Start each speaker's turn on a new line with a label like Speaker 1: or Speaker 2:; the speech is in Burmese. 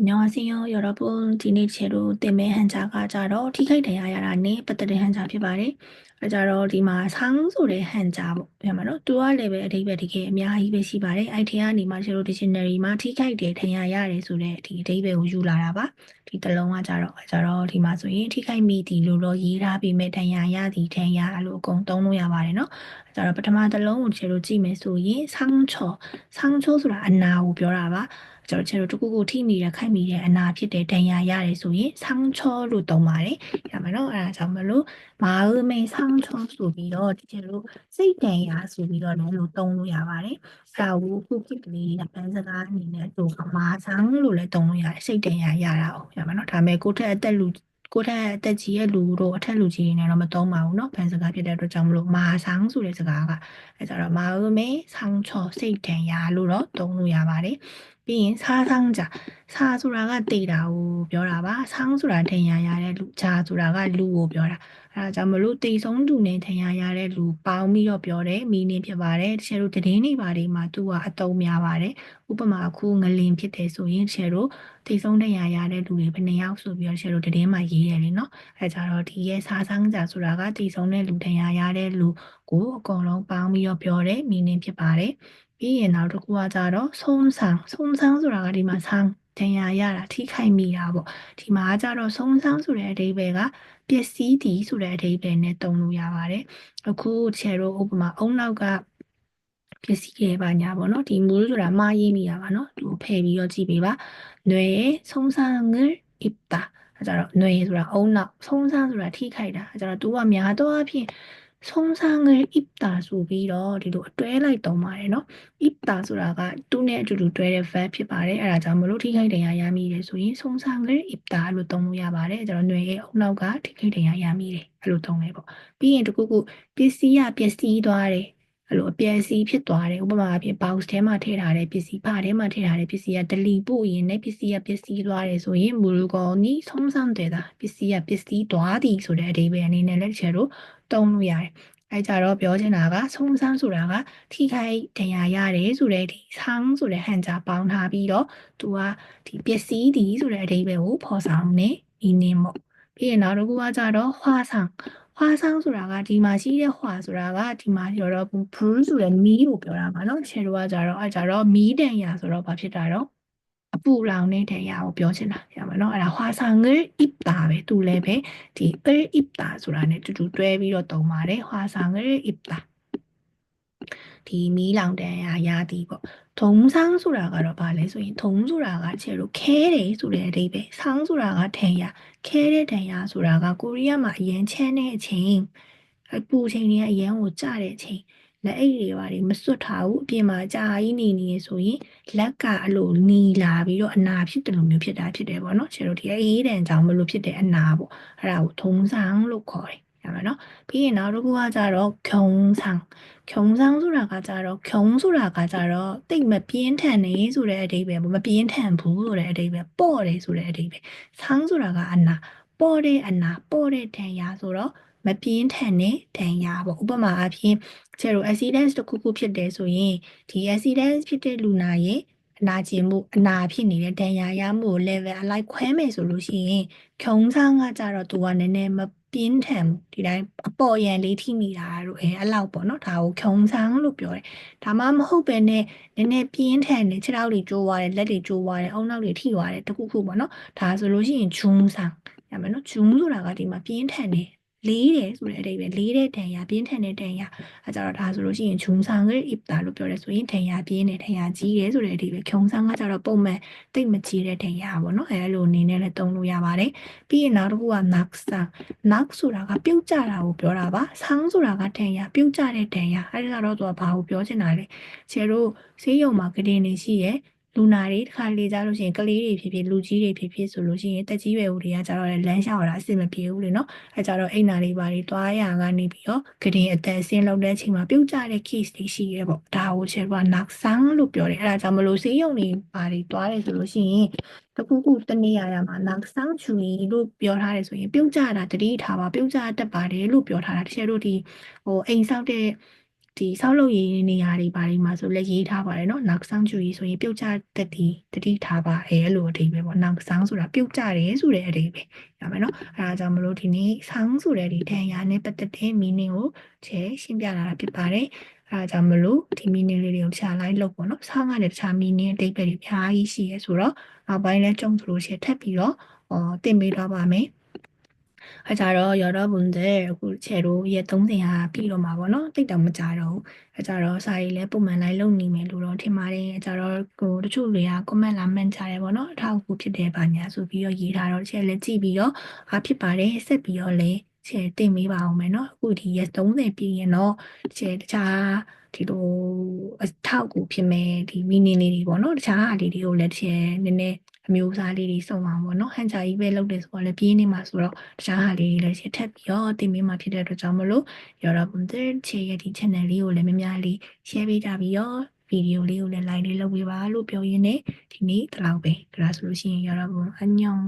Speaker 1: 안녕하세요, 여러분. 디니 제로 때문에 한자가 자러 티카이 돼야 야라니 빠뜨린 한자 피바리. အဲကြတော့ဒီမှာဆောင်းဆိုတဲ့ဟန်ကြားပေါ့ပြန်မှာနော်သူကလည်းပဲအဓိပ္ပာယ်တကယ်အများကြီးပဲရှိပါတယ်အဲ့ထဲကနေမှကျတော့ dictionary မှာထိခိုက်တယ်ထင်ရရတယ်ဆိုတဲ့ဒီအဓိပ္ပာယ်ကိုယူလာတာပါဒီတလုံးကကြတော့အဲကြတော့ဒီမှာဆိုရင်ထိခိုက်မိသည်လို့တော့ရေးထားပြီးမဲ့ထင်ရရသည်ထင်ရအလို့အကုန်သုံးလို့ရပါတယ်နော်အဲကြတော့ပထမတလုံးကိုကျတော့ကြည့်မယ်ဆိုရင်ဆောင်းချောဆောင်းချောဆိုတာအနာကိုပြောတာပါကျွန်တော်တို့တကူကိုထိမိတယ်ခိုက်မိတယ်အနာဖြစ်တယ်ဒဏ်ရာရတယ်ဆိုရင်ဆောင်းချောလို့သုံးပါတယ်။ဒါမှမဟုတ်အဲဒါကြောင့်မလို့မာဥမေဆောင်းချောဆိုပြီးတော့ဒီကျလို့စိတ်ဒဏ်ရာဆိုပြီးတော့လည်းလို့သုံးလို့ရပါတယ်။ဒါကိုခုခေတ်ကလေးကပန်းစကားအနေနဲ့သူမာဆောင်းလို့လည်းသုံးလို့ရတယ်စိတ်ဒဏ်ရာရတာ哦ရမှာနော်ဒါပေမဲ့ကိုယ့်ထက်အသက်လူကိုယ့်ထက်အသက်ကြီးရဲ့လူတို့အထက်လူကြီးတွေနဲ့တော့မသုံးပါဘူးเนาะဘန်စကားဖြစ်တဲ့အတွက်ကြောင့်မလို့မာဆောင်ဆိုတဲ့စကားကအဲကြတော့မာအမေဆောင်းချောစိတ်ဒဏ်ရာလို့တော့သုံးလို့ရပါတယ်။ ပြီးရင်စားဆောင်ကြစားဆိုတာကတေတာကိုပြောတာပါဆောင်းဆိုတာထင်ရရတဲ့လူဂျာဆိုတာကလူကိုပြောတာအဲဒါကြောင့်မလို့တေဆုံးသူနဲ့ထင်ရရတဲ့လူပေါင်းပြီးတော့ပြောတယ်မီနင်းဖြစ်ပါတယ်တချို့တို့တည်င်းနေပါတွေမှာသူကအတုံးများပါတယ်ဥပမာအခုငလင်ဖြစ်တယ်ဆိုရင်တချို့တို့တေဆုံးထင်ရရတဲ့လူတွေဘယ်နှယောက်ဆိုပြီးတော့တချို့တို့တည်င်းမှာရေးရတယ်လေနော်အဲကြတော့ဒီရဲ့စားဆောင်ကြဆိုတာကတေဆုံးတဲ့လူထင်ရရတဲ့လူကိုအကုန်လုံးပေါင်းပြီးတော့ပြောတယ်မီနင်းဖြစ်ပါတယ် ပြီးရင်နောက်တစ်ခုကကြတော့ဆုံးဆောင်ဆုံးဆောင်ဆိုတာကဒီမှာဆောင်ဒဏ်ရာရတာထိခိုက်မိတာပေါ့ဒီမှာကကြတော့ဆုံးဆောင်ဆိုတဲ့အဓိပ္ပာယ်ကပျက်စီးသည်ဆိုတဲ့အဓိပ္ပာယ်နဲ့တုံလို့ရပါတယ်အခုချေတို့ဥပမာအုံနောက်ကပစ္စည်းရဲ့ပါညာပေါ့နော်ဒီမူဆိုတာမှားရေးနေရပါနော်သူဖယ်ပြီးတော့ကြည့်ပေးပါຫນွေဆုံးဆောင်ငယ်ဣပတာအဲကြတော့ຫນွေဆိုတာအုံနောက်ဆုံးဆောင်ဆိုတာထိခိုက်တာအဲကြတော့သူကများတော့အဖြစ် ဆုံး상을입다ဆိုပြီးတော့ဒီလိုအတွဲလိုက်သုံးပါတယ်เนาะ입다ဆိုတာကသူ့နဲ့အတူတူတွဲတဲ့ verb ဖြစ်ပါတယ်အဲဒါကြောင့်မလို့ထိခိုက်တရားရမိတယ်ဆိုရင်ဆုံး상을입다လို့သုံးလို့ရပါတယ်ကျွန်တော်ຫນွေရဲ့အုံနောက်ကထိခိုက်တရားရမိတယ်အဲ့လိုသုံးတယ်ပေါ့ပြီးရင်တခုခုပစ္စည်းရပစ္စည်းသွားတယ် အဲ့လိုအပြည့်အစည်းဖြစ်သွားတယ်ဥပမာအဖြစ် box ထဲမှာထည့်ထားတဲ့ပစ္စည်းဖထဲမှာထည့်ထားတဲ့ပစ္စည်းက delete ပို့ရင်လည်းပစ္စည်းကပစ္စည်းသွားတယ်ဆိုရင်မူလူကောနီဆုံးဆောင်တယ်တာပစ္စည်းကပစ္စည်းသွားသည်ဆိုတဲ့အဓိပ္ပာယ်အနေနဲ့လည်းတချို့တို့သုံးလို့ရတယ်အဲကြတော့ပြောချင်တာကဆုံးဆန်းဆိုတာကထိခိုက်ဒဏ်ရာရတယ်ဆိုတဲ့ဒီဆောင်းဆိုတဲ့ဟန်ကြပေါင်းထားပြီးတော့သူကဒီပစ္စည်းဒီဆိုတဲ့အဓိပ္ပာယ်ကိုဖော်ဆောင်နေဤနေမို့ပြီးရင်နောက်တစ်ခုကကြတော့ဟွာဆောင် ဟွာဆောင်ဆိုတာကဒီမှာရှိတဲ့ဟွာဆိုတာကဒီမှာပြောတော့ brew ဆိုတဲ့မီးကိုပြောတာပါနော်ချေတော့ကကြတော့အဲကြတော့မီးတန်ရာဆိုတော့ဘာဖြစ်တာတော့အပူလောင်တဲ့တန်ရာကိုပြောချင်တာရပါနော်အဲ့ဒါဟွာဆောင်ငယ် ip တာပဲသူလည်းပဲဒီ er ip တာဆိုတာ ਨੇ တူတူတွဲပြီးတော့သုံးပါတယ်ဟွာဆောင်ငယ် ip တာ ဒီမီးလောင်တန်ရာရသည်ပေါ့ထုံဆန်းဆိုတာကတော့ဘာလဲဆိုရင်ထုံဆိုတာကချေလို့ခဲတယ်ဆိုတဲ့အဓိပ္ပာယ်ဆောင်းဆိုတာကထန်ရခဲတဲ့ထန်ရဆိုတာကကိုရီးယားမှာအရင်ချမ်းတဲ့အချိန်အပူချိန်တွေကအရင်ကိုကျတဲ့အချိန်လက်အိတ်တွေပါတွေမစွတ်ထားဘူးအပြင်မှာကြာကြီးနေနေဆိုရင်လက်ကအလိုနီလာပြီးတော့အနာဖြစ်တယ်လို့မျိုးဖြစ်တာဖြစ်တယ်ပေါ့နော်ခြေတို့ဒီအေးတန်ကြောင့်မလို့ဖြစ်တဲ့အနာပေါ့အဲ့ဒါကိုထုံဆောင်လို့ခေါ်တယ် ရမယ်နော်ပြီးရင်နောက်တစ်ခုကကြတော့ဂျုံဆောင်ဂျုံဆောင်ဆိုတာကကြတော့ဂျုံဆိုတာကကြတော့တိတ်မပြင်းထန်နေဆိုတဲ့အဓိပ္ပာယ်ပေါ့မပြင်းထန်ဘူးဆိုတဲ့အဓိပ္ပာယ်ပေါ့တယ်ဆိုတဲ့အဓိပ္ပာယ်ဆောင်းဆိုတာကအနာပေါ့တဲ့အနာပေါ့တဲ့ထန်ရဆိုတော့မပြင်းထန်တဲ့ဒဏ်ရာပေါ့ဥပမာအဖြစ်ကျတော့ accident တစ်ခုခုဖြစ်တယ်ဆိုရင်ဒီ accident ဖြစ်တဲ့လူနာရဲ့အနာကျင်မှုအနာဖြစ်နေတဲ့ဒဏ်ရာရမှုကို level အလိုက်ခွဲမယ်ဆိုလို့ရှိရင်ခုံဆောင်ကကြတော့သူကနည်းနည်းမ ပြင်းထန်ဒီတိုင်းအပေါ်ရန်လေးထိမိတာတို့အဲအဲ့လောက်ပေါ့နော်ဒါကိုခုံဆောင်လို့ပြောတယ်ဒါမှမဟုတ်ပဲနဲ့နည်းနည်းပြင်းထန်နေခြေထောက်တွေကျိုးသွားတယ်လက်တွေကျိုးသွားတယ်အုံနောက်တွေထိသွားတယ်တခုခုပေါ့နော်ဒါဆိုလို့ရှိရင်ဂျုံဆောင်ရမယ်နော်ဂျုံဆိုတာကဒီမှာပြင်းထန်နေ လေးတယ်ဆိုတဲ့အဓိပ္ပာယ်လေးတဲ့ဒဏ်ရာပြင်းထန်တဲ့ဒဏ်ရာအဲကြတော့ဒါဆိုလို့ရှိရင်ဂျုံဆောင်ရဲ့ if တာလို့ပြောရဲဆိုရင်ဒဏ်ရာပြင်းတယ်ဒဏ်ရာကြီးတယ်ဆိုတဲ့အဓိပ္ပာယ်ဂျုံဆောင်ကကြတော့ပုံမှန်တိတ်မကြီးတဲ့ဒဏ်ရာပေါ့နော်အဲလိုအနေနဲ့လည်းသုံးလို့ရပါတယ်ပြီးရင်နောက်တစ်ခုက knock sound knock ဆိုတာကပြုတ်ကျတာကိုပြောတာပါ sound ဆိုတာကဒဏ်ရာပြုတ်ကျတဲ့ဒဏ်ရာအဲဒါတော့သူကဘာကိုပြောချင်တာလဲခြေတို့ဆေးရုံမှာကတင်နေရှိရဲ့ လူနာတွေတစ်ခါလေကြလို့ရှိရင်ကလေးတွေဖြစ်ဖြစ်လူကြီးတွေဖြစ်ဖြစ်ဆိုလို့ရှိရင်တက်ကြီးရွယ်ဦးတွေကကြတော့လမ်းလျှောက်ရတာအဆင်မပြေဘူးလေနော်အဲကြတော့အိမ်နာတွေပါတွေတွားရကနေပြီးတော့ကတင်အသက်အစင်းလောက်တဲ့အချိန်မှာပြုတ်ကျတဲ့ case တွေရှိရဲပေါ့ဒါကိုချေကနောက်ဆန်းလို့ပြောတယ်အဲဒါကြောင့်မလို့ဆေးရုံတွေပါတွေတွားတယ်ဆိုလို့ရှိရင်တခုခုတနေရာရာမှာနောက်ဆန်းချူရီလို့ပြောထားတယ်ဆိုရင်ပြုတ်ကျတာတတိထားပါပြုတ်ကျတတ်ပါတယ်လို့ပြောထားတာတချို့တို့ဒီဟိုအိမ်ဆောက်တဲ့ ဒီဆောက်လုပ်ရေးနေရာတွေဘာတွေမှာဆိုလည်းရေးထားပါတယ်နော်နောက်ဆောင်ကျူရေးဆိုရင်ပြုတ်ကျတက်တီတတိထားပါအဲအဲ့လိုအဓိပ္ပာယ်ပေါ့နောက်ဆောင်ဆိုတာပြုတ်ကျတယ်ဆိုတဲ့အဓိပ္ပာယ်ရမယ်နော်အဲဒါကြောင့်မလို့ဒီနေ့ဆောင်းဆိုတဲ့ဒီတန်ရာနဲ့ပတ်သက်တဲ့ meaning ကိုချဲရှင်းပြလာတာဖြစ်ပါတယ်အဲဒါကြောင့်မလို့ဒီ meaning လေးတွေကိုတခြား line လုပ်ပေါ့နော်ဆောင်းကလည်းတခြား meaning အဓိပ္ပာယ်တွေအများကြီးရှိရဲဆိုတော့နောက်ပိုင်းလဲကြုံသလိုရှင်းထပ်ပြီးတော့ဟောတင်ပေးတော့ပါမယ် အဲကြတော့ရော်တော့ဘုံတဲ့အခုချေတို့ရဲ့30ဟာပြီတော့မှာပေါ့နော်တိတ်တော့မကြတော့ဘူးအဲကြတော့စာရေးလဲပုံမှန်လိုက်လုပ်နေမယ်လို့တော့ထင်ပါတယ်အဲကြတော့ဟိုတချို့တွေက comment လာမှန်ကြတယ်ပေါ့နော်အထောက်အကူဖြစ်တယ်ပါညာဆိုပြီးတော့ရေးထားတော့ချေလဲကြည့်ပြီးတော့အားဖြစ်ပါတယ်ဆက်ပြီးတော့လဲချေတင်မေးပါအောင်မယ်နော်အခုဒီရက်30ပြည့်ရင်တော့ချေတခြားဒီလိုအထောက်အကူဖြစ်မဲ့ဒီ meaning လေးတွေပေါ့နော်တခြားအားလေးတွေကိုလည်းချေနည်းနည်း အမျိုးအစားလေးတွေစုံအောင်ပေါ့နော်ဟန်ချာကြီးပဲလုပ်တယ်ဆိုတော့လည်းပြင်းနေမှာဆိုတော့တခြားဟာလေးတွေလည်းချက်ထပ်ပြီးတော့တင်ပေးမှာဖြစ်တဲ့အတွက်ကြောင့်မလို့ရော်ရာဘွန်တဲ့ချေရဲ့ဒီ channel လေးကိုလည်းများများလေး share ပေးကြပြီးတော့ဗီဒီယိုလေးကိုလည်း like လေးလုပ်ပေးပါလို့ပြောရင်းနဲ့ဒီနေ့ဒီလောက်ပဲဒါဆိုလို့ရှိရင်ရော်ရာဘွန်အညောင်း